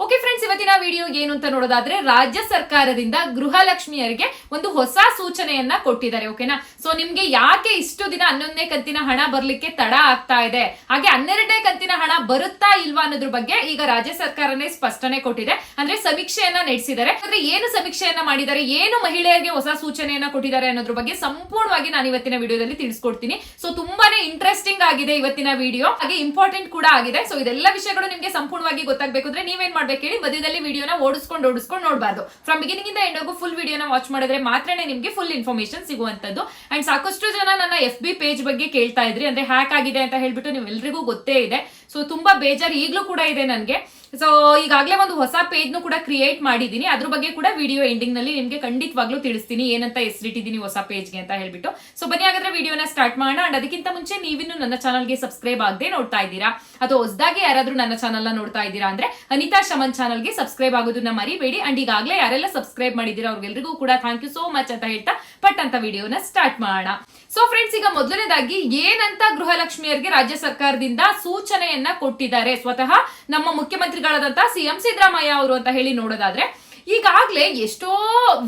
Okay friends ಇವತ್ತಿನ video ಏನು ಅಂತ ನೋಡೋದಾದ್ರೆ ರಾಜ್ಯ ಸರ್ಕಾರದಿಂದ ಗೃಹಲಕ್ಷ್ಮಿಯರಿಗೆ ಒಂದು ಹೊಸ ಸೂಚನೆಯನ್ನ ಕೊಟ್ಟಿದ್ದಾರೆ ಓಕೆನಾ ಸೊ ನಿಮ್ಗೆ ಯಾಕೆ ಇಷ್ಟು ದಿನ ಹನ್ನೊಂದನೇ ಕಂತಿನ ಹಣ ಬರ್ಲಿಕ್ಕೆ ತಡ ಆಗ್ತಾ ಇದೆ? ಹಾಗೆ ಹನ್ನೆರಡನೇ ಕಂತಿನ ಹಣ ಬರುತ್ತಾ ಇಲ್ವಾ ಅನ್ನೋದ್ರ ಬಗ್ಗೆ ಈಗ ರಾಜ್ಯ ಸರ್ಕಾರನೇ ಸ್ಪಷ್ಟನೆ ಕೊಟ್ಟಿದೆ. ಅಂದ್ರೆ ಸಮೀಕ್ಷೆಯನ್ನ ನಡೆಸಿದ್ದಾರೆ. ಅಂದ್ರೆ ಏನು ಸಮೀಕ್ಷೆಯನ್ನ ಮಾಡಿದ್ದಾರೆ? ಏನು ಮಹಿಳೆಯರಿಗೆ ಹೊಸ ಸೂಚನೆಯನ್ನ ಕೊಟ್ಟಿದ್ದಾರೆ ಅನ್ನೋದ್ರ ಬಗ್ಗೆ ಸಂಪೂರ್ಣವಾಗಿ ನಾನು ಇವತ್ತಿನ ವಿಡಿಯೋದಲ್ಲಿ ತಿಳಿಸ್ಕೊಡ್ತೀನಿ. ಸೊ ತುಂಬಾನೇ ಇಂಟ್ರೆಸ್ಟಿಂಗ್ ಆಗಿದೆ ಇವತ್ತಿನ ವಿಡಿಯೋ ಹಾಗೆ ಇಂಪಾರ್ಟೆಂಟ್ ಕೂಡ ಆಗಿದೆ. ಸೊ ಇದೆಲ್ಲ ವಿಷಯಗಳು ನಿಮ್ಗೆ ಸಂಪೂರ್ಣವಾಗಿ ಗೊತ್ತಾಗಬೇಕು ಅಂದ್ರೆ ನೀವೇನ್ ಮಾಡ್ಬೇಕು ಹೇಳಿ ಮಧ್ಯದಲ್ಲಿ ವಿಡಿಯೋನ ಓಡಿಸ್ಕೊಂಡು ಓಡಿಸ್ಕೊಂಡು ನೋಡಬಾರ್ದು. ಫ್ರಮ್ ಬಿಗಿನಿಂಗ್ ಇಂದ ಎಂಡ್ ಫುಲ್ ವಿಡಿಯೋನ ವಾಚ್ ಮಾಡಿದ್ರೆ ಮಾತ್ರನೇ ನಿಮ್ಗೆ ಫುಲ್ ಇನ್ಫಾರ್ಮೇಶನ್ ಸಿಗುವಂತದ್ದು ಅಂಡ್ ಸಾಕಷ್ಟು ಜನ ನನ್ನ ಎಫ್ ಬಿ ಪೇಜ್ ಬಗ್ಗೆ ಕೇಳ್ತಾ ಇದ್ರಿ. ಅಂದ್ರೆ ಹ್ಯಾಕ್ ಆಗಿದೆ ಅಂತ ಹೇಳ್ಬಿಟ್ಟು ನೀವೆಲ್ಲರಿಗೂ ಗೊತ್ತೇ ಇದೆ. ಸೊ ತುಂಬಾ ಬೇಜಾರು ಈಗಲೂ ಕೂಡ ಇದೆ ನನಗೆ. ಸೊ ಈಗಾಗಲೇ ಒಂದು ಹೊಸ ಪೇಜ್ನು ಕೂಡ ಕ್ರಿಯೇಟ್ ಮಾಡಿದ್ದೀನಿ. ಅದ್ರ ಬಗ್ಗೆ ಕೂಡ ವಿಡಿಯೋ ಎಂಡಿಂಗ್ನಲ್ಲಿ ನಿಮಗೆ ಖಂಡಿತವಾಗ್ಲೂ ತಿಳಿಸ್ತೀನಿ. ಏನಂತ ಹೆಸರಿಟ್ಟಿದ್ದೀನಿ ಹೊಸ ಪೇಜ್ಗೆ ಅಂತ ಹೇಳ್ಬಿಟ್ಟು. ಸೊ ಬನ್ನಿ ಹಾಗಾದ್ರೆ ವಿಡಿಯೋನ ಸ್ಟಾರ್ಟ್ ಮಾಡೋಣ. ಅಂಡ್ ಅದಕ್ಕಿಂತ ಮುಂಚೆ ನೀವಿನ್ನು ನನ್ನ ಚಾನಲ್ಗೆ ಸಬ್ಸ್ಕ್ರೈಬ್ ಆಗದೆ ನೋಡ್ತಾ ಇದ್ದೀರಾ? ಅಥವಾ ಹೊಸದಾಗಿ ಯಾರಾದ್ರೂ ನನ್ನ ಚಾನಲ್ ನೋಡ್ತಾ ಇದ್ದೀರಾ ಅಂದ್ರೆ ಅನಿತಾ ಶಮನ್ ಚಾನಲ್ಗೆ ಸಬ್ಸ್ಕ್ರೈಬ್ ಆಗೋದನ್ನ ಮರಿಬೇಡಿ. ಅಂಡ್ ಈಗಾಗಲೇ ಯಾರೆಲ್ಲ ಸಬ್ಸ್ಕ್ರೈಬ್ ಮಾಡಿದ್ದೀರಾ ಅವ್ರಿಗೆಲ್ರಿಗೂ ಕೂಡ ಥ್ಯಾಂಕ್ ಯು ಸೋ ಮಚ್ ಅಂತ ಹೇಳ್ತಾ ಪಟ್ ಅಂತ ವಿಡಿಯೋನ ಸ್ಟಾರ್ಟ್ ಮಾಡೋಣ. ಸೊ ಫ್ರೆಂಡ್ಸ್ ಈಗ ಮೊದಲನೇದಾಗಿ ಏನಂತ ಗೃಹಲಕ್ಷ್ಮಿಯರಿಗೆ ರಾಜ್ಯ ಸರ್ಕಾರದಿಂದ ಸೂಚನೆಯನ್ನ ಕೊಟ್ಟಿದ್ದಾರೆ? ಸ್ವತಃ ನಮ್ಮ ಮುಖ್ಯಮಂತ್ರಿಗಳಾದಂತ ಸಿಎಂ ಸಿದ್ದರಾಮಯ್ಯ ಅವರು ಅಂತ ಹೇಳಿ ನೋಡೋದಾದ್ರೆ ಈಗಾಗ್ಲೇ ಎಷ್ಟೋ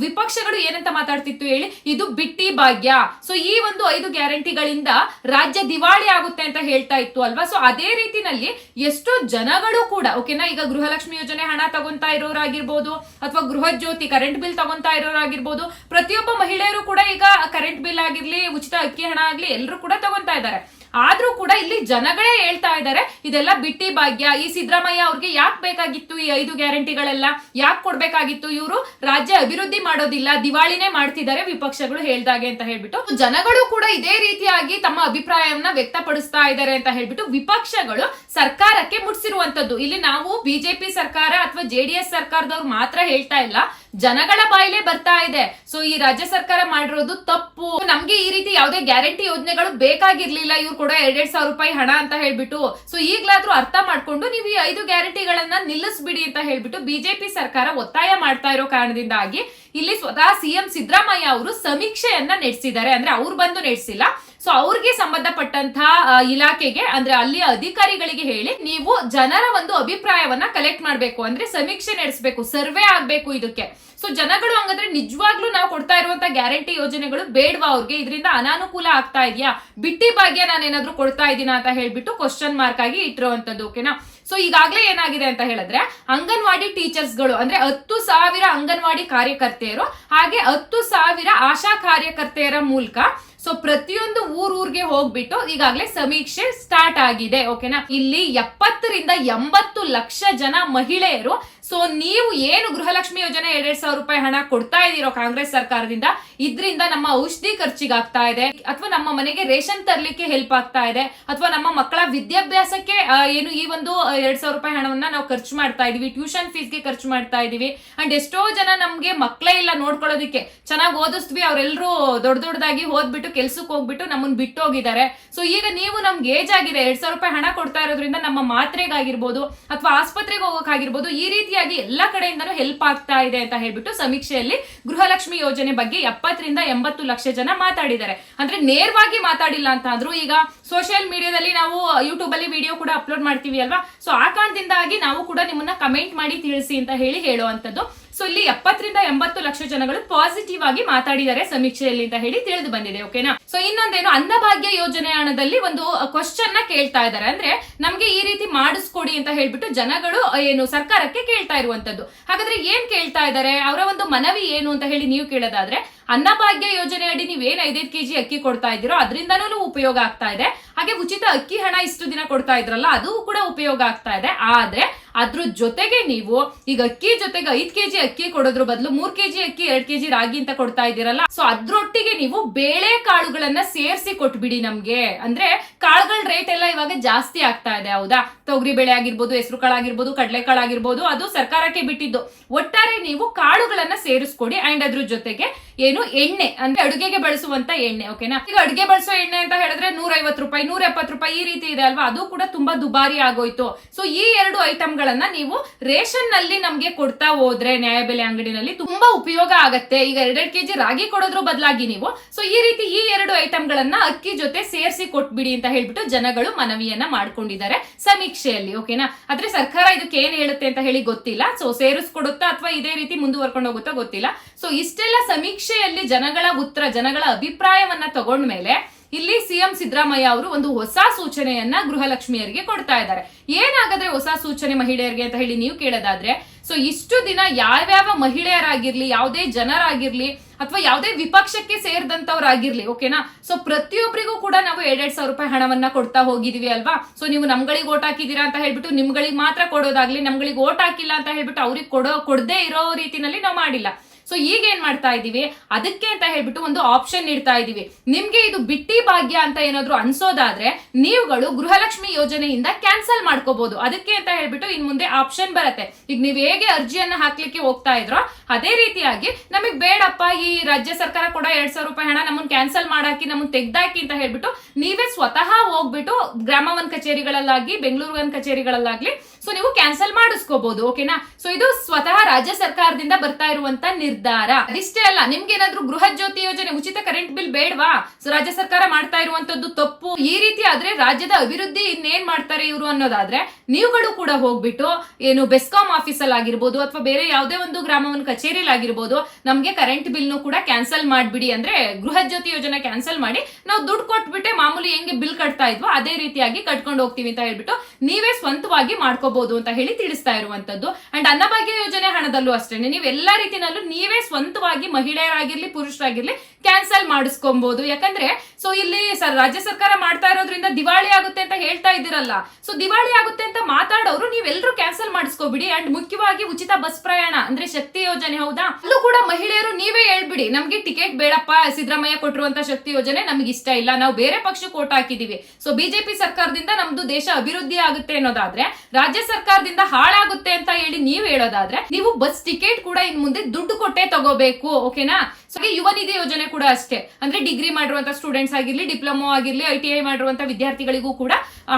ವಿಪಕ್ಷಗಳು ಏನಂತ ಮಾತಾಡ್ತಿತ್ತು ಹೇಳಿ, ಇದು ಬಿಟ್ಟಿ ಭಾಗ್ಯ. ಸೊ ಈ ಒಂದು ಐದು ಗ್ಯಾರಂಟಿಗಳಿಂದ ರಾಜ್ಯ ದಿವಾಳಿ ಆಗುತ್ತೆ ಅಂತ ಹೇಳ್ತಾ ಇತ್ತು ಅಲ್ವಾ? ಸೊ ಅದೇ ರೀತಿನಲ್ಲಿ ಎಷ್ಟೋ ಜನಗಳು ಕೂಡ ಓಕೆನಾ ಈಗ ಗೃಹಲಕ್ಷ್ಮಿ ಯೋಜನೆ ಹಣ ತಗೊಂತಾ ಇರೋರಾಗಿರ್ಬೋದು, ಅಥವಾ ಗೃಹ ಜ್ಯೋತಿ ಕರೆಂಟ್ ಬಿಲ್ ತಗೊಂತಾ ಇರೋರಾಗಿರ್ಬೋದು, ಪ್ರತಿಯೊಬ್ಬ ಮಹಿಳೆಯರು ಕೂಡ ಈಗ ಕರೆಂಟ್ ಬಿಲ್ ಆಗಿರ್ಲಿ, ಉಚಿತ ಅಕ್ಕಿ ಹಣ ಆಗ್ಲಿ, ಎಲ್ಲರೂ ಕೂಡ ತಗೊಂತಾ ಇದ್ದಾರೆ. ಆದ್ರೂ ಕೂಡ ಇಲ್ಲಿ ಜನಗಳೇ ಹೇಳ್ತಾ ಇದ್ದಾರೆ, ಇದೆಲ್ಲ ಬಿಟ್ಟಿ ಭಾಗ್ಯ. ಈ ಸಿದ್ದರಾಮಯ್ಯ ಅವ್ರಿಗೆ ಯಾಕೆ ಬೇಕಾಗಿತ್ತು ಈ ಐದು ಗ್ಯಾರಂಟಿಗಳೆಲ್ಲ? ಯಾಕೆ ಕೊಡ್ಬೇಕಾಗಿತ್ತು ಇವರು? ರಾಜ್ಯ ಅಭಿವೃದ್ಧಿ ಮಾಡೋದಿಲ್ಲ, ದಿವಾಳಿನೇ ಮಾಡ್ತಿದ್ದಾರೆ ವಿಪಕ್ಷಗಳು ಹೇಳ್ದಾಗೆ ಅಂತ ಹೇಳ್ಬಿಟ್ಟು. ಜನಗಳು ಕೂಡ ಇದೇ ರೀತಿಯಾಗಿ ತಮ್ಮ ಅಭಿಪ್ರಾಯವನ್ನ ವ್ಯಕ್ತಪಡಿಸ್ತಾ ಇದ್ದಾರೆ ಅಂತ ಹೇಳ್ಬಿಟ್ಟು ವಿಪಕ್ಷಗಳು ಸರ್ಕಾರಕ್ಕೆ ಮುಟ್ಸಿರುವಂತದ್ದು ಇಲ್ಲಿ ನಾವು ಬಿಜೆಪಿ ಸರ್ಕಾರ ಅಥವಾ ಜೆಡಿಎಸ್ ಸರ್ಕಾರದವ್ರು ಮಾತ್ರ ಹೇಳ್ತಾ ಇಲ್ಲ. ಜನಗಳ ಬಾಯಿಲೆ ಬರ್ತಾ ಇದೆ. ಸೊ ಈ ರಾಜ್ಯ ಸರ್ಕಾರ ಮಾಡಿರೋದು ತಪ್ಪು. ನಮ್ಗೆ ಈ ರೀತಿ ಯಾವುದೇ ಗ್ಯಾರಂಟಿ ಯೋಜನೆಗಳು ಬೇಕಾಗಿರ್ಲಿಲ್ಲ. ಇವ್ರು ಕೂಡ ಎರಡೆರಡ್ ಸಾವಿರ ರೂಪಾಯಿ ಹಣ ಅಂತ ಹೇಳ್ಬಿಟ್ಟು. ಸೊ ಈಗ್ಲಾದ್ರೂ ಅರ್ಥ ಮಾಡ್ಕೊಂಡು ನೀವು ಈ ಐದು ಗ್ಯಾರಂಟಿಗಳನ್ನ ನಿಲ್ಲಿಸ್ಬಿಡಿ ಅಂತ ಹೇಳ್ಬಿಟ್ಟು ಬಿಜೆಪಿ ಸರ್ಕಾರ ಒತ್ತಾಯ ಮಾಡ್ತಾ ಇರೋ ಕಾರಣದಿಂದಾಗಿ ಇಲ್ಲಿ ಸ್ವತಃ ಸಿಎಂ ಸಿದ್ದರಾಮಯ್ಯ ಅವರು ಸಮೀಕ್ಷೆಯನ್ನ ನಡೆಸಿದ್ದಾರೆ. ಅಂದ್ರೆ ಅವ್ರು ಬಂದು ನಡೆಸಿಲ್ಲ. ಸೊ ಅವ್ರಿಗೆ ಸಂಬಂಧಪಟ್ಟಂತಹ ಇಲಾಖೆಗೆ, ಅಂದ್ರೆ ಅಲ್ಲಿಯ ಅಧಿಕಾರಿಗಳಿಗೆ ಹೇಳಿ, ನೀವು ಜನರ ಒಂದು ಅಭಿಪ್ರಾಯವನ್ನ ಕಲೆಕ್ಟ್ ಮಾಡಬೇಕು, ಅಂದ್ರೆ ಸಮೀಕ್ಷೆ ನಡೆಸಬೇಕು ಸರ್ವೆ ಆಗ್ಬೇಕು ಇದಕ್ಕೆ. ಸೊ ಜನಗಳು ಹಂಗಂದ್ರೆ ನಿಜವಾಗ್ಲೂ ನಾವು ಕೊಡ್ತಾ ಇರುವಂತ ಗ್ಯಾರಂಟಿ ಯೋಜನೆಗಳು ಬೇಡವಾ ಅವ್ರಿಗೆ? ಇದರಿಂದ ಅನಾನುಕೂಲ ಆಗ್ತಾ ಇದೆಯಾ? ಬಿಟ್ಟಿ ಭಾಗ್ಯ ನಾನು ಏನಾದ್ರೂ ಕೊಡ್ತಾ ಇದ್ದೀನಾ ಅಂತ ಹೇಳ್ಬಿಟ್ಟು ಕ್ವಶನ್ ಮಾರ್ಕ್ ಆಗಿ ಇಟ್ಟಿರುವಂತದ್ದು ಓಕೆನಾ ಸೊ ಈಗಾಗಲೇ ಏನಾಗಿದೆ ಅಂತ ಹೇಳಿದ್ರೆ, ಅಂಗನವಾಡಿ ಟೀಚರ್ಸ್ಗಳು, ಅಂದ್ರೆ ಹತ್ತು ಸಾವಿರ ಅಂಗನವಾಡಿ ಕಾರ್ಯಕರ್ತೆಯರು, ಹಾಗೆ ಹತ್ತು ಸಾವಿರ ಆಶಾ ಕಾರ್ಯಕರ್ತೆಯರ ಮೂಲಕ ಸೊ ಪ್ರತಿಯೊಂದು ಊರ್ ಊರ್ಗೆ ಹೋಗ್ಬಿಟ್ಟು ಈಗಾಗಲೇ ಸಮೀಕ್ಷೆ ಸ್ಟಾರ್ಟ್ ಆಗಿದೆ ಓಕೆನಾ ಇಲ್ಲಿ ಎಪ್ಪತ್ತರಿಂದ ಎಂಬತ್ತು ಲಕ್ಷ ಜನ ಮಹಿಳೆಯರು ಸೊ ನೀವು ಏನು ಗೃಹಲಕ್ಷ್ಮಿ ಯೋಜನೆ ಎರಡ್ ಸಾವಿರ ರೂಪಾಯಿ ಹಣ ಕೊಡ್ತಾ ಇದೀರೋ ಕಾಂಗ್ರೆಸ್ ಸರ್ಕಾರದಿಂದ, ಇದರಿಂದ ನಮ್ಮ ಔಷಧಿ ಖರ್ಚಿಗಾಗ್ತಾ ಇದೆ. ಅಥವಾ ನಮ್ಮ ಮನೆಗೆ ರೇಷನ್ ತರಲಿಕ್ಕೆ ಹೆಲ್ಪ್ ಆಗ್ತಾ ಇದೆ. ಅಥವಾ ನಮ್ಮ ಮಕ್ಕಳ ವಿದ್ಯಾಭ್ಯಾಸಕ್ಕೆ ಏನು ಈ ಒಂದು ಎರಡ್ ಸಾವಿರ ರೂಪಾಯಿ ಹಣವನ್ನ ನಾವು ಖರ್ಚು ಮಾಡ್ತಾ ಇದೀವಿ. ಟ್ಯೂಷನ್ ಫೀಸ್ಗೆ ಖರ್ಚು ಮಾಡ್ತಾ ಇದೀವಿ. ಅಂಡ್ ಎಷ್ಟೋ ಜನ ನಮ್ಗೆ ಮಕ್ಕಳೇ ಇಲ್ಲ ನೋಡ್ಕೊಳ್ಳೋದಕ್ಕೆ. ಚೆನ್ನಾಗಿ ಓದಿಸ್ತೀವಿ ಅವರೆಲ್ಲರೂ ದೊಡ್ಡ ದೊಡ್ಡದಾಗಿ ಓದ್ಬಿಟ್ಟು ಕೆಲ್ಸಕ್ಕೆ ಹೋಗ್ಬಿಟ್ಟು ನಮ್ಮನ್ನ ಬಿಟ್ಟು ಹೋಗಿದ್ದಾರೆ ಸೊ ಈಗ ನೀವು ನಮ್ಗೆ ಏಜ್ ಆಗಿದೆ, ಎರಡ್ ಸಾವಿರ ರೂಪಾಯಿ ಹಣ ಕೊಡ್ತಾ ಇರೋದ್ರಿಂದ ನಮ್ಮ ಮಾತ್ರೆಗಾಗಿರ್ಬೋದು, ಅಥವಾ ಆಸ್ಪತ್ರೆಗೆ ಹೋಗೋಕ್ಕಾಗಿರ್ಬೋದು, ಈ ರೀತಿಯಾಗಿ ಎಲ್ಲ ಕಡೆಯಿಂದನೂ ಹೆಲ್ಪ್ ಆಗ್ತಾ ಇದೆ ಅಂತ ಹೇಳ್ಬಿಟ್ಟು ಸಮೀಕ್ಷೆಯಲ್ಲಿ ಗೃಹಲಕ್ಷ್ಮಿ ಯೋಜನೆ ಬಗ್ಗೆ ಎಪ್ಪತ್ತರಿಂದ ಎಂಬತ್ತು ಲಕ್ಷ ಜನ ಮಾತಾಡಿದ್ದಾರೆ. ಅಂದ್ರೆ ನೇರವಾಗಿ ಮಾತಾಡಿಲ್ಲ ಅಂತ ಆದ್ರೂ ಈಗ ಸೋಷಿಯಲ್ ಮೀಡಿಯಾದಲ್ಲಿ ನಾವು ಯೂಟ್ಯೂಬ್ ಅಲ್ಲಿ ವಿಡಿಯೋ ಕೂಡ ಅಪ್ಲೋಡ್ ಮಾಡ್ತೀವಿ ಅಲ್ವಾ? ಸೊ ಆ ಕಾರಣದಿಂದಾಗಿ ನಾವು ಕೂಡ ನಿಮ್ಮನ್ನ ಕಮೆಂಟ್ ಮಾಡಿ ತಿಳಿಸಿ ಅಂತ ಹೇಳಿ ಹೇಳುವಂತದ್ದು ಸೊ ಇಲ್ಲಿ ಎಪ್ಪತ್ತರಿಂದ ಎಂಬತ್ತು ಲಕ್ಷ ಜನಗಳು ಪಾಸಿಟಿವ್ ಆಗಿ ಮಾತಾಡಿದ್ದಾರೆ ಸಮೀಕ್ಷೆಯಲ್ಲಿ ಅಂತ ಹೇಳಿ ತಿಳಿದು ಬಂದಿದೆ ಓಕೆನಾ ಸೊ ಇನ್ನೊಂದೇನು, ಅನ್ನಭಾಗ್ಯ ಯೋಜನೆ ಹಣದಲ್ಲಿ ಒಂದು ಕ್ವಶನ್ನ ಕೇಳ್ತಾ ಇದ್ದಾರೆ. ಅಂದ್ರೆ, ನಮ್ಗೆ ಈ ರೀತಿ ಮಾಡಿಸ್ಕೊಡಿ ಅಂತ ಹೇಳ್ಬಿಟ್ಟು ಜನಗಳು ಏನು, ಸರ್ಕಾರಕ್ಕೆ ಕೇಳ್ತಾ ಇರುವಂತದ್ದು. ಹಾಗಾದ್ರೆ ಏನ್ ಕೇಳ್ತಾ ಇದ್ದಾರೆ? ಅವರ ಒಂದು ಮನವಿ ಏನು ಅಂತ ಹೇಳಿ ನೀವು ಕೇಳೋದಾದ್ರೆ, ಅನ್ನಭಾಗ್ಯ ಯೋಜನೆ ಅಡಿ ನೀವೇನ್ ಐದೈದು ಕೆಜಿ ಅಕ್ಕಿ ಕೊಡ್ತಾ ಇದ್ದೀರೋ, ಅದರಿಂದನೂ ಉಪಯೋಗ ಆಗ್ತಾ ಇದೆ. ಹಾಗೆ ಉಚಿತ ಅಕ್ಕಿ ಹಣ ಇಷ್ಟು ದಿನ ಕೊಡ್ತಾ ಇದ್ರಲ್ಲ, ಅದು ಕೂಡ ಉಪಯೋಗ ಆಗ್ತಾ ಇದೆ. ಆದ್ರೆ ಅದ್ರ ಜೊತೆಗೆ ನೀವು ಈಗ ಅಕ್ಕಿ ಜೊತೆಗೆ ಐದ್ ಕೆಜಿ ಅಕ್ಕಿ ಕೊಡೋದ್ರ ಬದಲು ಮೂರ್ ಕೆಜಿ ಅಕ್ಕಿ, ಎರಡ್ ಕೆಜಿ ರಾಗಿ ಅಂತ ಕೊಡ್ತಾ ಇದೀರಲ್ಲ ಸೊ ಅದ್ರೊಟ್ಟಿಗೆ ನೀವು ಬೇಳೆ ಕಾಳುಗಳನ್ನ ಸೇರಿಸಿ ಕೊಟ್ಬಿಡಿ ನಮ್ಗೆ. ಅಂದ್ರೆ ಕಾಳುಗಳ ರೇಟ್ ಎಲ್ಲ ಇವಾಗ ಜಾಸ್ತಿ ಆಗ್ತಾ ಇದೆ, ಹೌದಾ? ತೊಗರಿ ಬೇಳೆ ಆಗಿರ್ಬೋದು, ಹೆಸರು ಕಾಳಾಗಿರ್ಬೋದು ಕಡಲೆಕಾಳು ಆಗಿರ್ಬೋದು, ಅದು ಸರ್ಕಾರಕ್ಕೆ ಬಿಟ್ಟಿದ್ದು. ಒಟ್ಟಾರೆ ನೀವು ಕಾಳುಗಳನ್ನ ಸೇರಿಸ್ಕೊಡಿ ಅಂಡ್ ಅದ್ರ ಜೊತೆಗೆ ಏನು ಎಣ್ಣೆ, ಅಂದ್ರೆ ಅಡುಗೆಗೆ ಬಳಸುವಂತ ಎಣ್ಣೆ ಓಕೆನಾ ಈಗ ಅಡುಗೆ ಬಳಸೋ ಎಣ್ಣೆ ಅಂತ ಹೇಳಿದ್ರೆ ನೂರ ಐವತ್ತು ರೂಪಾಯಿ ನೂರ ಎಪ್ಪತ್ತು ರೂಪಾಯಿ ಈ ರೀತಿ ಇದೆ ಅಲ್ವಾ? ಅದು ಕೂಡ ತುಂಬಾ ದುಬಾರಿ ಆಗೋಯ್ತು. ಸೊ ಈ ಎರಡು ಐಟಮ್ ಗಳನ್ನ ನೀವು ರೇಷನ್ನಲ್ಲಿ ನಮ್ಗೆ ಕೊಡ್ತಾ ಹೋದ್ರೆ ನ್ಯಾಯಬೆಲೆ ಅಂಗಡಿನಲ್ಲಿ ತುಂಬಾ ಉಪಯೋಗ ಆಗತ್ತೆ. ಈಗ ಎರಡೆರಡು ಕೆಜಿ ರಾಗಿ ಕೊಡೋದ್ರ ಬದಲಾಗಿ ನೀವು. ಸೊ ಈ ರೀತಿ ಈ ಎರಡು ಐಟಮ್ ಗಳನ್ನ ಅಕ್ಕಿ ಜೊತೆ ಸೇರಿಸಿ ಕೊಟ್ಬಿಡಿ ಅಂತ ಹೇಳ್ಬಿಟ್ಟು ಜನಗಳು ಮನವಿಯನ್ನ ಮಾಡ್ಕೊಂಡಿದ್ದಾರೆ ಸಮೀಕ್ಷೆಯಲ್ಲಿ ಓಕೆನಾ ಆದ್ರೆ ಸರ್ಕಾರ ಇದಕ್ಕೆ ಏನ್ ಹೇಳುತ್ತೆ ಅಂತ ಹೇಳಿ ಗೊತ್ತಿಲ್ಲ. ಸೊ ಸೇರಿಸ್ಕೊಡುತ್ತಾ ಅಥವಾ ಇದೇ ರೀತಿ ಮುಂದುವರ್ಕೊಂಡು ಹೋಗುತ್ತಾ ಗೊತ್ತಿಲ್ಲ. ಸೊ ಇಷ್ಟೆಲ್ಲ ಸಮೀಕ್ಷೆಯಲ್ಲಿ ಜನಗಳ ಉತ್ತರ, ಜನಗಳ ಅಭಿಪ್ರಾಯವನ್ನ ತಗೊಂಡ್ಮೇಲೆ ಇಲ್ಲಿ ಸಿಎಂ ಸಿದ್ದರಾಮಯ್ಯ ಅವರು ಒಂದು ಹೊಸ ಸೂಚನೆಯನ್ನ ಗೃಹಲಕ್ಷ್ಮಿಯರಿಗೆ ಕೊಡ್ತಾ ಇದ್ದಾರೆ. ಏನಾಗದ್ರೆ ಹೊಸ ಸೂಚನೆ ಮಹಿಳೆಯರಿಗೆ ಅಂತ ಹೇಳಿ ನೀವು ಕೇಳೋದಾದ್ರೆ ಸೊ ಇಷ್ಟು ದಿನ ಯಾವ್ಯಾವ ಮಹಿಳೆಯರಾಗಿರ್ಲಿ, ಯಾವುದೇ ಜನರಾಗಿರ್ಲಿ, ಅಥವಾ ಯಾವುದೇ ವಿಪಕ್ಷಕ್ಕೆ ಸೇರಿದಂತವ್ರಾಗಿರ್ಲಿ ಓಕೆನಾ? ಸೊ ಪ್ರತಿಯೊಬ್ಬರಿಗೂ ಕೂಡ ನಾವು ಎರಡೆರಡ್ ಸಾವಿರ ರೂಪಾಯಿ ಹಣವನ್ನ ಕೊಡ್ತಾ ಹೋಗಿದೀವಿ ಅಲ್ವಾ? ಸೊ ನೀವು ನಮ್ಗಳಿಗೆ ಓಟ್ ಹಾಕಿದೀರಾ ಅಂತ ಹೇಳ್ಬಿಟ್ಟು ನಿಮ್ಗಳಿಗೆ ಮಾತ್ರ ಕೊಡೋದಾಗ್ಲಿ, ನಮ್ಗಳಿಗೆ ಓಟ್ ಹಾಕಿಲ್ಲ ಅಂತ ಹೇಳ್ಬಿಟ್ಟು ಅವ್ರಿಗೆ ಕೊಡೋ, ಕೊಡದೇ ಇರೋ ರೀತಿನಲ್ಲಿ ನಾವು ಮಾಡಿಲ್ಲ. ಸೊ ಈಗ ಏನ್ ಮಾಡ್ತಾ ಇದೀವಿ ಅದಕ್ಕೆ ಅಂತ ಹೇಳ್ಬಿಟ್ಟು ಒಂದು ಆಪ್ಷನ್ ನೀಡ್ತಾ ಇದೀವಿ ನಿಮ್ಗೆ ಇದು ಬಿಟ್ಟಿ ಭಾಗ್ಯ ಅಂತ ಏನಾದ್ರು ಅನ್ಸೋದಾದ್ರೆ ನೀವುಗಳು ಗೃಹಲಕ್ಷ್ಮಿ ಯೋಜನೆಯಿಂದ ಕ್ಯಾನ್ಸಲ್ ಮಾಡ್ಕೋಬಹುದು ಅದಕ್ಕೆ ಅಂತ ಹೇಳ್ಬಿಟ್ಟು ಇನ್ ಮುಂದೆ ಆಪ್ಷನ್ ಬರುತ್ತೆ. ಈಗ ನೀವ್ ಹೇಗೆ ಅರ್ಜಿಯನ್ನ ಹಾಕ್ಲಿಕ್ಕೆ ಹೋಗ್ತಾ ಇದ್ರೋ, ಅದೇ ರೀತಿಯಾಗಿ ನಮಗ್ ಬೇಡಪ್ಪ, ಈ ರಾಜ್ಯ ಸರ್ಕಾರ ಕೂಡ ಎರಡ್ ಸಾವಿರ ರೂಪಾಯಿ ಹಣ ನಮ್ಮನ್ನ ಕ್ಯಾನ್ಸಲ್ ಮಾಡಾಕಿ ನಮ್ಮನ್ನ ತೆಗ್ದಾಕಿ ಅಂತ ಹೇಳ್ಬಿಟ್ಟು ನೀವೇ ಸ್ವತಃ ಹೋಗ್ಬಿಟ್ಟು ಗ್ರಾಮ ಒನ್ ಕಚೇರಿಗಳಲ್ಲಾಗಿ ಬೆಂಗಳೂರು ಕಚೇರಿಗಳಲ್ಲಾಗ್ಲಿ ಸೊ ನೀವು ಕ್ಯಾನ್ಸಲ್ ಮಾಡಿಸ್ಕೋಬಹುದು ಓಕೆನಾ ಸೊ ಇದು ಸ್ವತಃ ರಾಜ್ಯ ಸರ್ಕಾರದಿಂದ ಬರ್ತಾ ಇರುವಂತ ನಿರ್ಧಾರ. ಅದಿಷ್ಟೇ ಅಲ್ಲ, ನಿಮ್ಗೆ ಏನಾದ್ರು ಗೃಹ ಜ್ಯೋತಿ ಯೋಜನೆ, ಉಚಿತ ಕರೆಂಟ್ ಬಿಲ್ ಬೇಡವಾ? ಸೊ ರಾಜ್ಯ ಸರ್ಕಾರ ಮಾಡ್ತಾ ಇರುವಂತದ್ದು ತಪ್ಪು. ಈ ರೀತಿ ಆದ್ರೆ ರಾಜ್ಯದ ಅಭಿವೃದ್ಧಿ ಇನ್ನೇನ್ ಮಾಡ್ತಾರೆ ಇವರು ಅನ್ನೋದಾದ್ರೆ ನೀವುಗಳು ಕೂಡ ಹೋಗ್ಬಿಟ್ಟು ಏನು ಬೆಸ್ಕಾಂ ಆಫೀಸಲ್ಲಿ ಆಗಿರ್ಬೋದು ಅಥವಾ ಬೇರೆ ಯಾವುದೇ ಒಂದು ಗ್ರಾಮವನ್ನ ಕಚೇರಿಯಲ್ಲಿ ಆಗಿರ್ಬೋದು ನಮಗೆ ಕರೆಂಟ್ ಬಿಲ್ ಕೂಡ ಕ್ಯಾನ್ಸಲ್ ಮಾಡಿಬಿಡಿ ಅಂದ್ರೆ ಗೃಹ ಜ್ಯೋತಿ ಯೋಜನೆ ಕ್ಯಾನ್ಸಲ್ ಮಾಡಿ ನಾವು ದುಡ್ಡು ಕೊಟ್ಬಿಟ್ಟೆ ಮಾಮೂಲಿ ಹೆಂಗೆ ಬಿಲ್ ಕಟ್ತಾ ಇದ್ವೋ ಅದೇ ರೀತಿಯಾಗಿ ಕಟ್ಕೊಂಡು ಹೋಗ್ತೀವಿ ಅಂತ ಹೇಳ್ಬಿಟ್ಟು ನೀವೇ ಸ್ವಂತವಾಗಿ ಮಾಡ್ಕೋಬಹುದು ಅಂತ ಹೇಳಿ ತಿಳಿಸ್ತಾ ಇರುವಂತದ್ದು ಅಂಡ್ ಅನ್ನಭಾಗ್ಯ ಯೋಜನೆ ಹಣದಲ್ಲೂ ಅಷ್ಟೇ ನೀವು ಎಲ್ಲಾ ರೀತಿನಲ್ಲೂ ನೀವೇ ಸ್ವಂತವಾಗಿ ಮಹಿಳೆಯರಾಗಿರ್ಲಿ, ಪುರುಷರಾಗಿರ್ಲಿ ಕ್ಯಾನ್ಸಲ್ ಮಾಡಿಸ್ಕೊಬಹುದು ಯಾಕಂದ್ರೆ ಸೊ ಇಲ್ಲಿ ಸರ್ ರಾಜ್ಯ ಸರ್ಕಾರ ಮಾಡ್ತಾ ಇರೋದ್ರಿಂದ ದಿವಾಳಿ ಆಗುತ್ತೆ ಅಂತ ಹೇಳ್ತಾ ಇದ್ದೀರಲ್ಲ. ಸೊ ದಿವಾಳಿ ಆಗುತ್ತೆ ಅಂತ ಮಾತಾಡೋರು ನೀವೆಲ್ಲರೂ ಕ್ಯಾನ್ಸಲ್ ಮಾಡಿಸ್ಕೋಬಿಡಿ. ಅಂಡ್ ಮುಖ್ಯವಾಗಿ ಉಚಿತ ಬಸ್ ಪ್ರಯಾಣ, ಅಂದ್ರೆ ಶಕ್ತಿ ಯೋಜನೆ ಹೌದಾ? ಅಲ್ಲೂ ಕೂಡ ಮಹಿಳೆಯರು ನೀವೇ ಹೇಳ್ಬಿಡಿ, ನಮ್ಗೆ ಟಿಕೆಟ್ ಬೇಡಪ್ಪ, ಸಿದ್ದರಾಮಯ್ಯ ಕೊಟ್ಟಿರುವಂತ ಶಕ್ತಿ ಯೋಜನೆ ನಮ್ಗೆ ಇಷ್ಟ ಇಲ್ಲ. ನಾವು ಬೇರೆ ಪಕ್ಷಕ್ಕೆ ಓಟ್ ಹಾಕಿದೀವಿ. ಸೊ ಬಿಜೆಪಿ ಸರ್ಕಾರದಿಂದ ನಮ್ದು ದೇಶ ಅಭಿವೃದ್ಧಿ ಆಗುತ್ತೆ ಅನ್ನೋದಾದ್ರೆ, ರಾಜ್ಯ ಸರ್ಕಾರದಿಂದ ಹಾಳಾಗುತ್ತೆ ಅಂತ ಹೇಳಿ ನೀವು ಹೇಳೋದಾದ್ರೆ, ನೀವು ಬಸ್ ಟಿಕೆಟ್ ಕೂಡ ಇನ್ ಮುಂದೆ ದುಡ್ಡು ಕೊಟ್ಟೆ ತಗೋಬೇಕು, ಓಕೆನಾ? ಸೊ ಯುವ ನಿಧಿ ಯೋಜನೆ ಕೂಡ ಅಷ್ಟೇ. ಅಂದ್ರೆ ಡಿಗ್ರಿ ಮಾಡಿರುವಂತ ಸ್ಟೂಡೆಂಟ್ಸ್ ಆಗಿರ್ಲಿ, ಡಿಪ್ಲೊಮಾ ಆಗಿರ್ಲಿ, ಐ ಟಿ ಐ ಮಾಡಿರುವಂತ ವಿದ್ಯಾರ್ಥಿಗಳಿಗೂ ಕೂಡ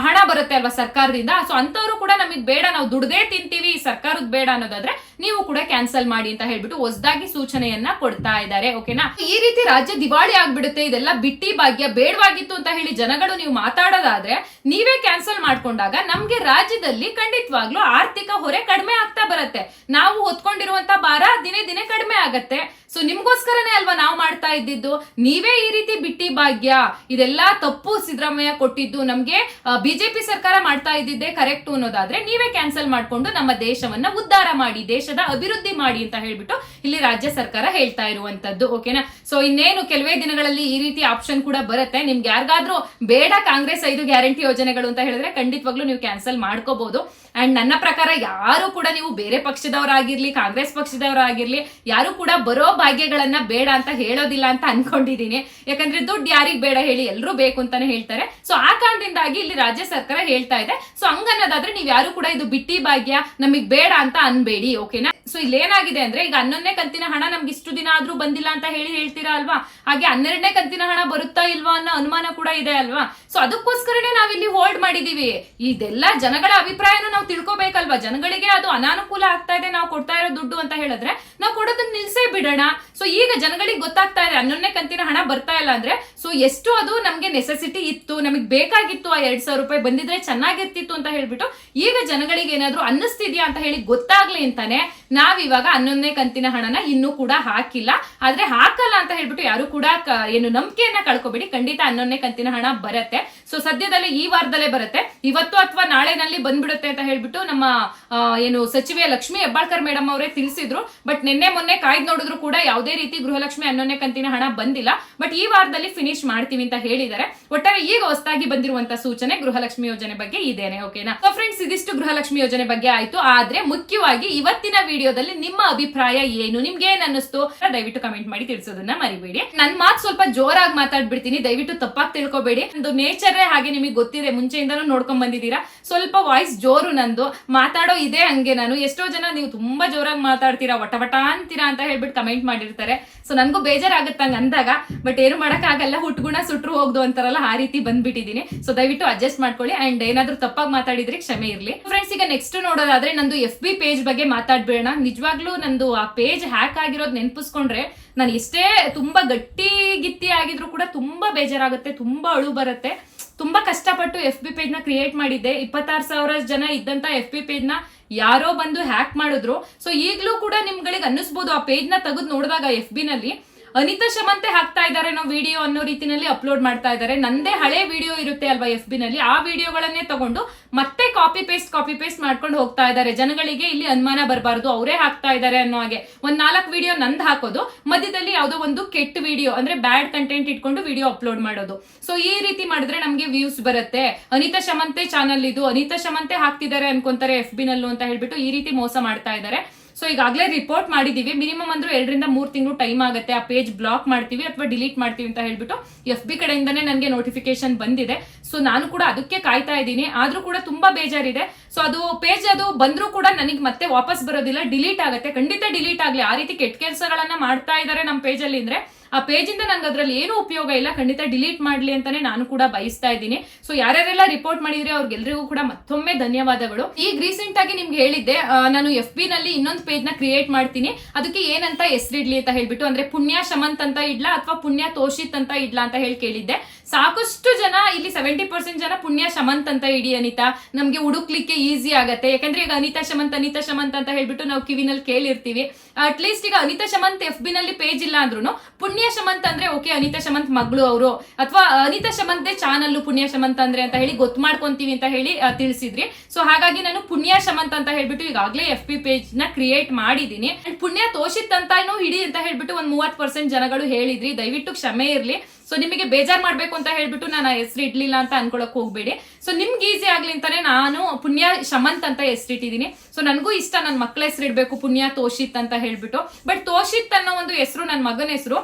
ಹಣ ಬರುತ್ತೆ ಅಲ್ವಾ ಸರ್ಕಾರದಿಂದ. ಸೊ ಅಂತವರು ಕೂಡ ನಮಗೆ ಬೇಡ, ನಾವು ದುಡ್ದೇ ತಿಂತೀವಿ ಸರ್ಕಾರದ ಬೇಡ ಅನ್ನೋದಾದ್ರೆ ನೀವು ಕೂಡ ಕ್ಯಾನ್ಸಲ್ ಮಾಡಿ ಅಂತ ಹೇಳ್ಬಿಟ್ಟು ಹೊಸದಾಗಿ ಸೂಚನೆಯನ್ನ ಕೊಡ್ತಾ ಇದ್ದಾರೆ ಓಕೆನಾ ಈ ರೀತಿ ರಾಜ್ಯ ದಿವಾಳಿ ಆಗ್ಬಿಡುತ್ತೆ, ಇದೆಲ್ಲ ಬಿಟ್ಟಿ ಭಾಗ್ಯ, ಬೇಡವಾಗಿತ್ತು ಅಂತ ಹೇಳಿ ಜನಗಳು ನೀವು ಮಾತಾಡೋದಾದ್ರೆ ನೀವೇ ಕ್ಯಾನ್ಸಲ್ ಮಾಡ್ಕೊಂಡಾಗ ನಮ್ಗೆ ರಾಜ್ಯದಲ್ಲಿ ಖಂಡಿತವಾಗ್ಲೂ ಆರ್ಥಿಕ ಹೊರೆ ಕಡಿಮೆ ಆಗ್ತಾ ಬರುತ್ತೆ. ನಾವು ಹೊತ್ಕೊಂಡಿರುವಂತ ಭಾರ ದಿನೇ ದಿನೇ ಕಡಿಮೆ ಆಗತ್ತೆ. ಸೊ ನಿಮ್ಗೋಸ್ಕರನೇ ಅಲ್ವಾ ನಾವು ಮಾಡ್ತಾ ಇದ್ದಿದ್ದು? ನೀವೇ ಈ ರೀತಿ ಬಿಟ್ಟಿ ಭಾಗ್ಯ, ಇದೆಲ್ಲ ತಪ್ಪು ಸಿದ್ದರಾಮಯ್ಯ ಕೊಟ್ಟಿದ್ದು, ನಮ್ಗೆ ಬಿಜೆಪಿ ಸರ್ಕಾರ ಮಾಡ್ತಾ ಇದ್ದಿದ್ದೆ ಕರೆಕ್ಟ್ ಅನ್ನೋದಾದ್ರೆ ನೀವೇ ಕ್ಯಾನ್ಸಲ್ ಮಾಡ್ಕೊಂಡು ನಮ್ಮ ದೇಶವನ್ನ ಉದ್ಧಾರ ಮಾಡಿ ದೇಶದ ಅಭಿವೃದ್ಧಿ ಮಾಡಿ ಅಂತ ಹೇಳ್ಬಿಟ್ಟು ಇಲ್ಲಿ ರಾಜ್ಯ ಸರ್ಕಾರ ಹೇಳ್ತಾ ಇರುವಂತದ್ದು ಓಕೆನಾ ಸೊ ಇನ್ನೇನು ಕೆಲವೇ ದಿನಗಳಲ್ಲಿ ಈ ರೀತಿ ಆಪ್ಷನ್ ಕೂಡ ಬರುತ್ತೆ. ನಿಮ್ಗೆ ಯಾರಿಗಾದ್ರೂ ಬೇಡ ಕಾಂಗ್ರೆಸ್ ಐದು ಗ್ಯಾರಂಟಿ ಯೋಜನೆಗಳು ಅಂತ ಹೇಳಿದ್ರೆ ಖಂಡಿತವಾಗ್ಲೂ ನೀವು ಕ್ಯಾನ್ಸಲ್ ಮಾಡ್ಕೋಬಹುದು ಅಂಡ್ ನನ್ನ ಪ್ರಕಾರ ಯಾರು ಕೂಡ ನೀವು ಬೇರೆ ಪಕ್ಷದವರಾಗಿರ್ಲಿ, ಕಾಂಗ್ರೆಸ್ ಪಕ್ಷದವರಾಗಿರ್ಲಿ, ಯಾರು ಕೂಡ ಬರೋ ಭಾಗ್ಯಗಳನ್ನ ಬೇಡ ಅಂತ ಹೇಳೋದಿಲ್ಲ ಅಂತ ಅನ್ಕೊಂಡಿದೀನಿ. ಯಾಕಂದ್ರೆ ದುಡ್ಡು ಯಾರಿಗ್ ಬೇಡ ಹೇಳಿ ಎಲ್ಲರೂ ಬೇಕು ಅಂತಾನೆ ಹೇಳ್ತಾರೆ. ಸೊ ಆ ಕಾರಣದಿಂದಾಗಿ ಇಲ್ಲಿ ರಾಜ್ಯ ಸರ್ಕಾರ ಹೇಳ್ತಾ ಇದೆ. ಸೊ ಹಂಗನ್ನೋದಾದ್ರೆ ನೀವ್ ಯಾರು ಕೂಡ ಇದು ಬಿಟ್ಟಿ ಭಾಗ್ಯ ನಮಗ್ ಬೇಡ ಅಂತ ಅನ್ಬೇಡಿ ಓಕೆನಾ ಸೊ ಇಲ್ಲಿ ಏನಾಗಿದೆ ಅಂದ್ರೆ ಈಗ ಹನ್ನೊಂದನೇ ಕಂತಿನ ಹಣ ನಮ್ಗೆ ಇಷ್ಟು ದಿನ ಆದ್ರೂ ಬಂದಿಲ್ಲ ಅಂತ ಹೇಳಿ ಹೇಳ್ತೀರಾ ಅಲ್ವಾ? ಹಾಗೆ ಹನ್ನೆರಡನೇ ಕಂತಿನ ಹಣ ಬರುತ್ತಾ ಇಲ್ವಾ ಅನ್ನೋ ಅನುಮಾನ ಕೂಡ ಇದೆ ಅಲ್ವಾ? ಸೊ ಅದಕ್ಕೋಸ್ಕರನೇ ನಾವಿಲ್ಲಿ ಹೋಲ್ಡ್ ಮಾಡಿದೀವಿ. ಇದೆಲ್ಲ ಜನಗಳ ಅಭಿಪ್ರಾಯನ ನಾವು ತಿಳ್ಕೊಬೇಕಲ್ವಾ? ಜನಗಳಿಗೆ ಅದು ಅನಾನುಕೂಲ ಆಗ್ತಾ ಇದೆ, ನಾವು ಕೊಡ್ತಾ ಇರೋ ದುಡ್ಡು ಅಂತ ಹೇಳಿದ್ರೆ ನಾವು ಕೊಡೋದನ್ನ ನಿಲ್ಸೇ ಬಿಡೋಣ. ಸೊ ಈಗ ಜನಗಳಿಗೆ ಗೊತ್ತಾಗ್ತಾ ಇದೆ, ಹನ್ನೊಂದನೇ ಕಂತಿನ ಹಣ ಬರ್ತಾ ಇಲ್ಲ ಅಂದ್ರೆ ಸೊ ಎಷ್ಟು ಅದು ನಮ್ಗೆ ನೆಸೆಸಿಟಿ ಇತ್ತು, ನಮಗೆ ಬೇಕಾಗಿತ್ತು ಆ ಎರಡ್ ಸಾವಿರ ರೂಪಾಯಿ, ಬಂದಿದ್ರೆ ಚೆನ್ನಾಗಿರ್ತಿತ್ತು ಅಂತ ಹೇಳ್ಬಿಟ್ಟು, ಈಗ ಜನಗಳಿಗೆ ಏನಾದ್ರು ಅನ್ನಿಸ್ತಿದ್ಯಾ ಅಂತ ಹೇಳಿ ಗೊತ್ತಾಗ್ಲಿ ಅಂತಾನೆ, ನಾವಿವಾಗ ಹನ್ನೊಂದನೇ ಕಂತಿನ ಹಣನ ಇನ್ನೂ ಕೂಡ ಹಾಕಿಲ್ಲ. ಆದ್ರೆ ಹಾಕಲ್ಲ ಅಂತ ಹೇಳ್ಬಿಟ್ಟು ಯಾರು ಕೂಡ ಏನು ನಂಬಿಕೆಯನ್ನ ಕಳ್ಕೊಬೇಡಿ. ಖಂಡಿತ ಹನ್ನೊಂದನೇ ಕಂತಿನ ಹಣ ಬರುತ್ತೆ. ಸೊ ಸದ್ಯದಲ್ಲೇ ಈ ವಾರದಲ್ಲೇ ಬರುತ್ತೆ. ಇವತ್ತು ಅಥವಾ ನಾಳೆನಲ್ಲಿ ಬಂದ್ಬಿಡುತ್ತೆ ಅಂತ ಹೇಳ್ಬಿಟ್ಟು ನಮ್ಮ ಏನು ಸಚಿವೆ ಲಕ್ಷ್ಮಿ ಹೆಬ್ಬಾಳ್ಕರ್ ಮೇಡಮ್ ಅವರೇ ತಿಳಿಸಿದ್ರು. ಬಟ್ ನಿನ್ನೆ ಮೊನ್ನೆ ಕಾಯ್ದು ನೋಡಿದ್ರು ಕೂಡ ಯಾವುದೇ ರೀತಿ ಗೃಹಲಕ್ಷ್ಮಿ ಹನ್ನೊಂದನೇ ಕಂತಿನ ಹಣ ಬಂದಿಲ್ಲ ಬಟ್ ಈ ವಾರದಲ್ಲಿ ಫಿನಿಶ್ ಮಾಡ್ತೀವಿ ಅಂತ ಹೇಳಿದ್ದಾರೆ. ಒಟ್ಟಾರೆ ಈಗ ಹೊಸದಾಗಿ ಬಂದಿರುವಂತ ಸೂಚನೆ ಗೃಹಲಕ್ಷ್ಮಿ ಯೋಜನೆ ಬಗ್ಗೆ ಇದೇನೆ ಓಕೆನಾ ಸೊ ಫ್ರೆಂಡ್ಸ್ ಇದಿಷ್ಟು ಗೃಹಲಕ್ಷ್ಮಿ ಯೋಜನೆ ಬಗ್ಗೆ ಆಯ್ತು, ಆದ್ರೆ ಮುಖ್ಯವಾಗಿ ಇವತ್ತಿನ ವಿಡಿಯೋದಲ್ಲಿ ನಿಮ್ಮ ಅಭಿಪ್ರಾಯ ಏನು, ನಿಮ್ಗೆ ಏನ್ ಅನ್ನಿಸ್ತು ದಯವಿಟ್ಟು ಕಮೆಂಟ್ ಮಾಡಿ ತಿಳಿಸೋದನ್ನ ಮರಿಬೇಡಿ. ನನ್ ಮಾತು ಸ್ವಲ್ಪ ಜೋರಾಗಿ ಮಾತಾಡ್ಬಿಡ್ತೀನಿ, ದಯವಿಟ್ಟು ತಪ್ಪಾಗಿ ತಿಳ್ಕೊಬೇಡಿ. ಒಂದು ನೇಚರೇ ಹಾಗೆ ನಿಮಗೆ ಗೊತ್ತಿದೆ, ಮುಂಚೆಯಿಂದನೂ ನೋಡ್ಕೊಂಡ್ ಬಂದಿದ್ದೀರಾ? ಸ್ವಲ್ಪ ವಾಯ್ಸ್ ಜೋರು ನಂದು, ಮಾತಾಡೋ ಇದೆ ಹಂಗೆ ನಾನು. ಎಷ್ಟೋ ಜನ ನೀವು ತುಂಬಾ ಜೋರಾಗಿ ಮಾತಾಡ್ತೀರಾ ವಟವಟ ವಟ ಅಂತೀರಾ ಅಂತ ಹೇಳ್ಬಿಟ್ಟು ಕಮೆಂಟ್ ಮಾಡಿರ್ತಾರೆ. ಸೊ ನನ್ಗೂ ಬೇಜಾರಾಗುತ್ತೆ ಹಂಗೆ ಅಂದಾಗ ಬಟ್ ಏನು ಮಾಡೋಕ್ಕಾಗಲ್ಲ ಹುಟ್ಟುಗುಣ ಸುಟ್ರು ಹೋಗ್ದು ಅಂತಾರಲ್ಲ, ಆ ರೀತಿ ಬಂದ್ಬಿಟ್ಟಿದೀನಿ. ಸೊ ದಯವಿಟ್ಟು ಅಡ್ಜಸ್ಟ್ ಮಾಡ್ಕೊಳ್ಳಿ ಅಂಡ್ ಏನಾದರೂ ತಪ್ಪಾಗಿ ಮಾತಾಡಿದ್ರೆ ಕ್ಷಮೆ ಇರಲಿ. ಫ್ರೆಂಡ್ಸ್ ಈಗ ನೆಕ್ಸ್ಟ್ ನೋಡೋದಾದ್ರೆ ನಂದು ಎಫ್ ಬಿ ಪೇಜ್ ಬಗ್ಗೆ ಮಾತಾಡ್ಬೇಡ ನಿಜವಾಗ್ಲೂ ನಂದು ಆ ಪೇಜ್ ಹ್ಯಾಕ್ ಆಗಿರೋದು ನೆನ್ಪಿಸ್ಕೊಂಡ್ರೆ ನಾನು ಎಷ್ಟೇ ತುಂಬಾ ಗಟ್ಟಿ ಗಿತ್ತಿ ಆಗಿದ್ರು ಕೂಡ ತುಂಬಾ ಬೇಜಾರಾಗುತ್ತೆ, ತುಂಬಾ ಅಳು ಬರುತ್ತೆ. ತುಂಬಾ ಕಷ್ಟಪಟ್ಟು ಎಫ್ ಬಿ ನ ಕ್ರಿಯೇಟ್ ಮಾಡಿದ್ದೆ. ಇಪ್ಪತ್ತಾರು ಸಾವಿರ ಜನ ಇದ್ದಂತ ಎಫ್ ಬಿ ನ ಯಾರೋ ಬಂದು ಹ್ಯಾಕ್ ಮಾಡಿದ್ರು. ಸೊ ಈಗಲೂ ಕೂಡ ನಿಮ್ಗಳಿಗೆ ಅನ್ನಿಸ್ಬೋದು ಆ ಪೇಜ್ನ ತೆಗೆದು ನೋಡಿದಾಗ ಎಫ್ ಬಿ ನಲ್ಲಿ. ಅನಿತಾ ಶಮಂತೆ ಹಾಕ್ತಾ ಇದ್ದಾರೆ ಅನ್ನೋ ವಿಡಿಯೋ ಅನ್ನೋ ರೀತಿನಲ್ಲಿ ಅಪ್ಲೋಡ್ ಮಾಡ್ತಾ ಇದ್ದಾರೆ. ನಂದೇ ಹಳೆ ವಿಡಿಯೋ ಇರುತ್ತೆ ಅಲ್ವಾ ಎಫ್ ಬಿ ನಲ್ಲಿ ಆ ವಿಡಿಯೋಗಳನ್ನೇ ತಗೊಂಡು ಮತ್ತೆ ಕಾಪಿ ಪೇಸ್ಟ್ ಕಾಪಿ ಪೇಸ್ಟ್ ಮಾಡ್ಕೊಂಡು ಹೋಗ್ತಾ ಇದ್ದಾರೆ. ಜನಗಳಿಗೆ ಇಲ್ಲಿ ಅನುಮಾನ ಬರಬಾರ್ದು. ಅವರೇ ಹಾಕ್ತಾ ಇದ್ದಾರೆ ಅನ್ನೋ ಹಾಗೆ. ಒಂದ್ ನಾಲ್ಕು ವಿಡಿಯೋ ನಂದು ಹಾಕೋದು. ಮಧ್ಯದಲ್ಲಿ ಯಾವುದೋ ಒಂದು ಕೆಟ್ಟ ವಿಡಿಯೋ ಅಂದ್ರೆ ಬ್ಯಾಡ್ ಕಂಟೆಂಟ್ ಇಟ್ಕೊಂಡು ವಿಡಿಯೋ ಅಪ್ಲೋಡ್ ಮಾಡೋದು. ಸೊ ಈ ರೀತಿ ಮಾಡಿದ್ರೆ ನಮಗೆ ವ್ಯೂಸ್ ಬರುತ್ತೆ. ಅನಿತಾ ಶಮಂತೆ ಚಾನಲ್ ಇದು. ಅನಿತಾ ಶಮಂತೆ ಹಾಕ್ತಿದ್ದಾರೆ ಅನ್ಕೊಂತಾರೆ ಎಫ್ ಬಿ ನಲ್ಲೂ ಅಂತ ಹೇಳ್ಬಿಟ್ಟು ಈ ರೀತಿ ಮೋಸ ಮಾಡ್ತಾ ಇದ್ದಾರೆ. ಸೊ ಈಗಾಗಲೇ ರಿಪೋರ್ಟ್ ಮಾಡಿದೀವಿ. ಮಿನಿಮಮ್ ಅಂದ್ರೂ ಎರಡರಿಂದ ಮೂರು ತಿಂಗಳು ಟೈಮ್ ಆಗುತ್ತೆ. ಆ ಪೇಜ್ ಬ್ಲಾಕ್ ಮಾಡ್ತೀವಿ ಅಥವಾ ಡಿಲೀಟ್ ಮಾಡ್ತೀವಿ ಅಂತ ಹೇಳ್ಬಿಟ್ಟು ಎಫ್ ಬಿ ಕಡೆಯಿಂದನೇ ನನಗೆ ನೋಟಿಫಿಕೇಶನ್ ಬಂದಿದೆ. ಸೊ ನಾನು ಕೂಡ ಅದಕ್ಕೆ ಕಾಯ್ತಾ ಇದ್ದೀನಿ. ಆದ್ರೂ ಕೂಡ ತುಂಬಾ ಬೇಜಾರಿದೆ. ಸೊ ಅದು ಪೇಜ್ ಅದು ಬಂದರೂ ಕೂಡ ನನಗೆ ಮತ್ತೆ ವಾಪಸ್ ಬರೋದಿಲ್ಲ. ಡಿಲೀಟ್ ಆಗುತ್ತೆ. ಖಂಡಿತ ಡಿಲೀಟ್ ಆಗಲಿ. ಆ ರೀತಿ ಕೆಟ್ಟ ಕೆಲಸಗಳನ್ನ ಮಾಡ್ತಾ ಇದ್ದಾರೆ ನಮ್ಮ ಪೇಜಲ್ಲಿ ಅಂದ್ರೆ ಆ ಪೇಜಿಂದ ನಂಗೆ ಅದ್ರಲ್ಲಿ ಏನು ಉಪಯೋಗ ಇಲ್ಲ. ಖಂಡಿತ ಡಿಲೀಟ್ ಮಾಡ್ಲಿ ಅಂತಾನೆ ನಾನು ಕೂಡ ಬಯಸ್ತಾ ಇದ್ದೀನಿ. ಸೊ ಯಾರ್ಯಾರೆಲ್ಲ ರಿಪೋರ್ಟ್ ಮಾಡಿದ್ರೆ ಅವ್ರಿಗೆಲ್ರಿಗೂ ಕೂಡ ಮತ್ತೊಮ್ಮೆ ಧನ್ಯವಾದಗಳು. ಈಗ ರೀಸೆಂಟ್ ಆಗಿ ನಿಮ್ಗೆ ಹೇಳಿದ್ದೆ ನಾನು ಎಫ್ ಬಿ ನಲ್ಲಿ ಇನ್ನೊಂದು ಪೇಜ್ನ ಕ್ರಿಯೇಟ್ ಮಾಡ್ತೀನಿ. ಅದಕ್ಕೆ ಏನಂತ ಹೆಸರಿಡ್ಲಿ ಅಂತ ಹೇಳ್ಬಿಟ್ಟು, ಅಂದ್ರೆ ಪುಣ್ಯ ಶಮಂತ್ ಅಂತ ಇಡ್ಲಾ ಅಥವಾ ಪುಣ್ಯ ತೋಷಿತ್ ಅಂತ ಇಡ್ಲಾ ಅಂತ ಹೇಳಿ ಕೇಳಿದ್ದೆ. ಸಾಕಷ್ಟು ಜನ, ಇಲ್ಲಿ ಸೆವೆಂಟಿ ಪರ್ಸೆಂಟ್ ಜನ ಪುಣ್ಯ ಶಮಂತ್ ಅಂತ ಇಡಿ ಅನಿತಾ. ನಮ್ಗೆ ಹುಡುಕ್ಲಿಕ್ಕೆ ಈಸಿ ಆಗತ್ತೆ. ಯಾಕಂದ್ರೆ ಈಗ ಅನಿತಾ ಶಮಂತ್ ಅನಿತಾ ಶಮಂತ್ ಅಂತ ಹೇಳ್ಬಿಟ್ಟು ನಾವು ಕಿವಿನಲ್ಲಿ ಕೇಳಿರ್ತೀವಿ. ಅಟ್ ಲೀಸ್ಟ್ ಈಗ ಅನಿತಾ ಶಮಂತ್ ಎಫ್ ಬಿ ನಲ್ಲಿ ಪೇಜ್ ಇಲ್ಲ ಅಂದ್ರೂ ಪುಣ್ಯ ಶಮಂತ್ ಅಂದ್ರೆ ಓಕೆ, ಅನಿತಾ ಶಮಂತ್ ಮಗಳು ಅವರು. ಅಥವಾ ಅನಿತಾ ಶಮಂತ್ ಚಾನಲ್ ಪುಣ್ಯ ಶಮಂತ್ ಅಂದ್ರೆ ಅಂತ ಹೇಳಿ ಗೊತ್ತು ಮಾಡ್ಕೊಂತೀವಿ ಅಂತ ಹೇಳಿ ತಿಳಿಸಿದ್ರಿ. ಸೊ ಹಾಗಾಗಿ ನಾನು ಪುಣ್ಯ ಶಮಂತ್ ಅಂತ ಹೇಳ್ಬಿಟ್ಟು ಈಗಾಗಲೇ ಎಫ್ ಪಿ ಪೇಜ್ನ ಕ್ರಿಯೇಟ್ ಮಾಡಿದೀನಿ. ಪುಣ್ಯ ತೋಷಿತ್ ಅಂತಾನು ಹಿಡಿ ಅಂತ ಹೇಳ್ಬಿಟ್ಟು ಒಂದ್ ಮೂವತ್ ಪರ್ಸೆಂಟ್ ಜನಗಳು ಹೇಳಿದ್ರಿ. ದಯವಿಟ್ಟು ಕ್ಷಮೆ ಇರ್ಲಿ. ಸೊ ನಿಮಗೆ ಬೇಜಾರ್ ಮಾಡ್ಬೇಕು ಅಂತ ಹೇಳ್ಬಿಟ್ಟು ನಾನು ಹೆಸರು ಇಡ್ಲಿಲ್ಲ ಅಂತ ಅನ್ಕೊಳಕ್ ಹೋಗ್ಬೇಡಿ. ಸೊ ನಿಮ್ಗೆ ಈಸಿ ಆಗ್ಲಿ ಅಂತಾನೆ ನಾನು ಪುಣ್ಯ ಶಮಂತ್ ಅಂತ ಹೆಸರಿಟ್ಟಿದ್ದೀನಿ ಸೊ ನನಗೂ ಇಷ್ಟ ನನ್ನ ಮಕ್ಕಳ ಹೆಸರು ಇಡಬೇಕು, ಪುಣ್ಯ ತೋಷಿತ್ ಅಂತ ಹೇಳ್ಬಿಟ್ಟು. ಬಟ್ ತೋಷಿತ್ ಅನ್ನೋ ಒಂದು ಹೆಸರು ನನ್ನ ಮಗನ ಹೆಸರು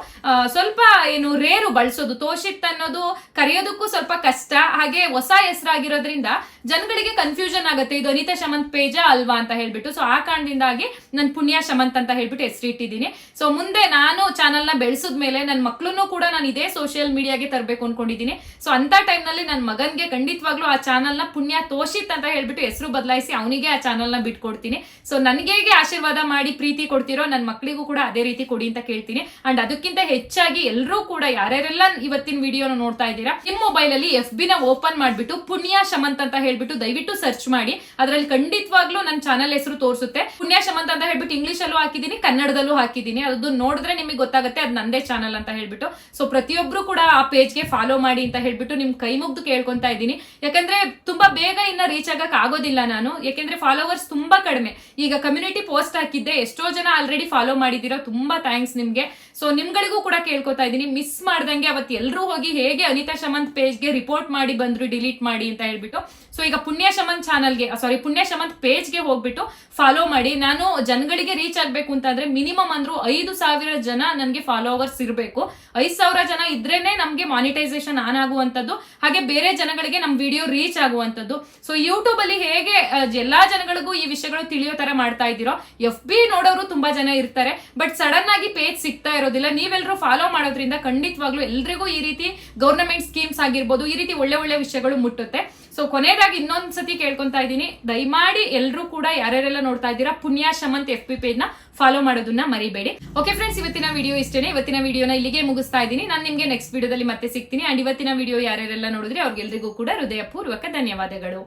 ಸ್ವಲ್ಪ ಏನು ರೇರು ಬಳಸೋದು. ತೋಷಿತ್ ಅನ್ನೋದು ಕರೆಯೋದಕ್ಕೂ ಸ್ವಲ್ಪ ಕಷ್ಟ. ಹಾಗೆ ಹೊಸ ಹೆಸರಾಗಿರೋದ್ರಿಂದ ಜನಗಳಿಗೆ ಕನ್ಫ್ಯೂಷನ್ ಆಗುತ್ತೆ. ಇದು ಅನಿತಾ ಶಮಂತ್ ಪೇಜ ಅಲ್ವಾ ಅಂತ ಹೇಳ್ಬಿಟ್ಟು. ಸೊ ಆ ಕಾರಣದಿಂದಾಗಿ ನಾನು ಪುಣ್ಯ ಶಮಂತ್ ಅಂತ ಹೇಳ್ಬಿಟ್ಟು ಹೆಸರಿಟ್ಟಿದ್ದೀನಿ ಸೊ ಮುಂದೆ ನಾನು ಚಾನಲ್ನ ಬೆಳೆಸಿದ ಮೇಲೆ ನನ್ನ ಮಕ್ಕಳನ್ನು ಕೂಡ ನಾನು ಇದೇ ಸೋಷಿಯಲ್ ಮೀಡಿಯಾಗೆ ತರಬೇಕು ಅನ್ಕೊಂಡಿದ್ದೀನಿ. ಸೊ ಅಂತ ಟೈಮ್ನಲ್ಲಿ ನನ್ನ ಮಗನ್ಗೆ ಖಂಡಿತವಾಗ್ಲೂ ಆ ಚಾನಲ್ನ ಪುಣ್ಯ ತೋಷಿತ್ ಅಂತ ಹೇಳ್ಬಿಟ್ಟು ಹೆಸರು ಬದಲಾಯಿಸಿ ಅವನಿಗೆ ಆ ಚಾನಲ್ನ ಬಿಟ್ಕೊಡ್ತೀನಿ. ಸೊ ನನಗೆ ಆಶೀರ್ವಾದ ಮಾಡಿ ಪ್ರೀತಿ ಕೊಡ್ತಿರೋ ನನ್ನ ಮಕ್ಕಳಿಗೂ ಕೂಡ ಅದೇ ರೀತಿ ಕೊಡಿ ಅಂತ ಕೇಳ್ತೀನಿ. ಅಂಡ್ ಅದಕ್ಕಿಂತ ಹೆಚ್ಚಾಗಿ ಎಲ್ಲರೂ ಕೂಡ ಯಾರ್ಯಾರೆಲ್ಲ ಇವತ್ತಿನ ವಿಡಿಯೋನ ನೋಡ್ತಾ ಇದ್ದೀರಾ ನಿಮ್ಮ ಮೊಬೈಲ್ ಅಲ್ಲಿ ಎಫ್ ಬಿನ ಓಪನ್ ಮಾಡಿಬಿಟ್ಟು ಪುಣ್ಯ ಶಮಂತ್ ಅಂತ ಹೇಳ್ಬಿಟ್ಟು ದಯವಿಟ್ಟು ಸರ್ಚ್ ಮಾಡಿ. ಅದರಲ್ಲಿ ಖಂಡಿತವಾಗ್ಲೂ ನನ್ನ ಚಾನಲ್ ಹೆಸರು ತೋರಿಸುತ್ತೆ. ಪುಣ್ಯ ಶಮಂತ್ ಅಂತ ಹೇಳ್ಬಿಟ್ಟು ಇಂಗ್ಲಿಷ್ ಅಲ್ಲೂ ಹಾಕಿದ್ದೀನಿ ಕನ್ನಡದಲ್ಲೂ ಹಾಕಿದ್ದೀನಿ ಅದು ನೋಡಿದ್ರೆ ನಿಮಗೆ ಗೊತ್ತಾಗುತ್ತೆ, ಅದು ನಂದೇ ಚಾನಲ್ ಅಂತ ಹೇಳ್ಬಿಟ್ಟು. ಸೊ ಪ್ರತಿಯೊಬ್ರು ಕೂಡ ಆ ಪೇಜ್ಗೆ ಫಾಲೋ ಮಾಡಿ ಅಂತ ಹೇಳ್ಬಿಟ್ಟು ನಿಮ್ ಕೈ ಮುಗ್ದು ಕೇಳ್ಕೊಂತಾ ಇದ್ದೀನಿ. ಯಾಕಂದ್ರೆ ತುಂಬಾ ಬೇಗ ಇನ್ನ ರೀಚ್ ಆಗಕ್ ಆಗೋದಿಲ್ಲ ನಾನು. ಯಾಕಂದ್ರೆ ಫಾಲೋವರ್ಸ್ ತುಂಬಾ ಕಡಿಮೆ. ಈಗ ಕಮ್ಯುನಿಟಿ ಪೋಸ್ಟ್ ಹಾಕಿದ್ದೆ, ಎಷ್ಟೋ ಜನ ಆಲ್ರೆಡಿ ಫಾಲೋ ಮಾಡಿದ್ದೀರಾ ತುಂಬಾ ಥ್ಯಾಂಕ್ಸ್ ನಿಮ್ಗೆ. ಸೊ ನಿಮ್ಗಳಿಗೂ ಕೂಡ ಕೇಳ್ಕೊತಾ ಇದ್ದೀನಿ. ಮಿಸ್ ಮಾಡ್ದಂಗೆ ಅವತ್ತು ಎಲ್ಲರೂ ಹೋಗಿ ಹೇಗೆ ಅನಿತಾ ಶಮಂತ್ ಪೇಜ್ಗೆ ರಿಪೋರ್ಟ್ ಮಾಡಿ ಬಂದ್ರು ಡಿಲೀಟ್ ಮಾಡಿ ಅಂತ ಹೇಳ್ಬಿಟ್ಟು. ಸೊ ಈಗ ಪುಣ್ಯ ಶಮಂತ್ ಚಾನಲ್ಗೆ ಸಾರಿ ಪುಣ್ಯ ಶಮಂತ್ ಪೇಜ್ಗೆ ಹೋಗ್ಬಿಟ್ಟು ಫಾಲೋ ಮಾಡಿ. ನಾನು ಜನಗಳಿಗೆ ರೀಚ್ ಆಗ್ಬೇಕು ಅಂತಂದ್ರೆ ಮಿನಿಮಮ್ ಅಂದ್ರು ಐದು ಸಾವಿರ ಜನ ನನಗೆ ಫಾಲೋವರ್ಸ್ ಇರಬೇಕು. ಐದು ಸಾವಿರ ಜನ ಇದ್ರೇನೆ ನಮಗೆ ಮಾನಿಟೈಸೇಷನ್ ಆನ್ ಆಗುವಂತದ್ದು ಹಾಗೆ ಬೇರೆ ಜನಗಳಿಗೆ ನಮ್ಮ ವಿಡಿಯೋ ರೀಚ್ ಆಗುವಂತದ್ದು ಸೊ ಯೂಟ್ಯೂಬ್ ಅಲ್ಲಿ ಹೇಗೆ ಎಲ್ಲಾ ಜನಗಳಿಗೂ ಈ ವಿಷಯಗಳು ತಿಳಿಯೋ ತರ ಮಾಡ್ತಾ ಇದ್ದೀರೋ ಎಫ್ ಬಿ ನೋಡೋರು ತುಂಬಾ ಜನ ಇರ್ತಾರೆ. ಬಟ್ ಸಡನ್ ಆಗಿ ಪೇಜ್ ಸಿಗ್ತಾ ಇರೋದಿಲ್ಲ. ನೀವೆಲ್ಲರೂ ಫಾಲೋ ಮಾಡೋದ್ರಿಂದ ಖಂಡಿತವಾಗ್ಲೂ ಎಲ್ರಿಗೂ ಈ ರೀತಿ ಗೌರ್ನಮೆಂಟ್ ಸ್ಕೀಮ್ಸ್ ಆಗಿರ್ಬೋದು, ಈ ರೀತಿ ಒಳ್ಳೆ ಒಳ್ಳೆ ವಿಷಯಗಳು ಮುಟ್ಟುತ್ತೆ. ಸೊ ಕೊನೆಯದಾಗಿ ಇನ್ನೊಂದ್ ಸತಿ ಕೇಳ್ಕೊಂತಾ ಇದ್ದೀನಿ. ದಯಮಾಡಿ ಎಲ್ಲರೂ ಕೂಡ ಯಾರ್ಯಾರೆಲ್ಲ ನೋಡ್ತಾ ಇದ್ದೀರಾ, ಪುಣ್ಯ ಶಮಂತ್ ಎಫ್ ಪಿ ಪೇಜ್ನ ಫಾಲೋ ಮಾಡೋದನ್ನ ಮರಿಬೇಡಿ. ಓಕೆ ಫ್ರೆಂಡ್ಸ್ ಇವತ್ತಿನ ವಿಡಿಯೋ ಇಷ್ಟೇನೆ. ಇವತ್ತಿನ ವಿಡಿಯೋನ ಇಲ್ಲಿಗೆ ಮುಗಿಸ್ತಾ ಇದ್ದೀನಿ. ನಾನು ನಿಮಗೆ ನೆಕ್ಸ್ಟ್ ವಿಡಿಯೋದಲ್ಲಿ ಮತ್ತೆ ಸಿಗ್ತೀನಿ. ಅಂಡ್ ಇವತ್ತಿನ ವಿಡಿಯೋ ಯಾರ್ಯಾರೆಲ್ಲ ನೋಡಿದ್ರೆ, ಅವ್ರಿಗೆಲ್ರಿಗೂ ಕೂಡ ಹೃದಯಪೂರ್ವಕ ಧನ್ಯವಾದಗಳು.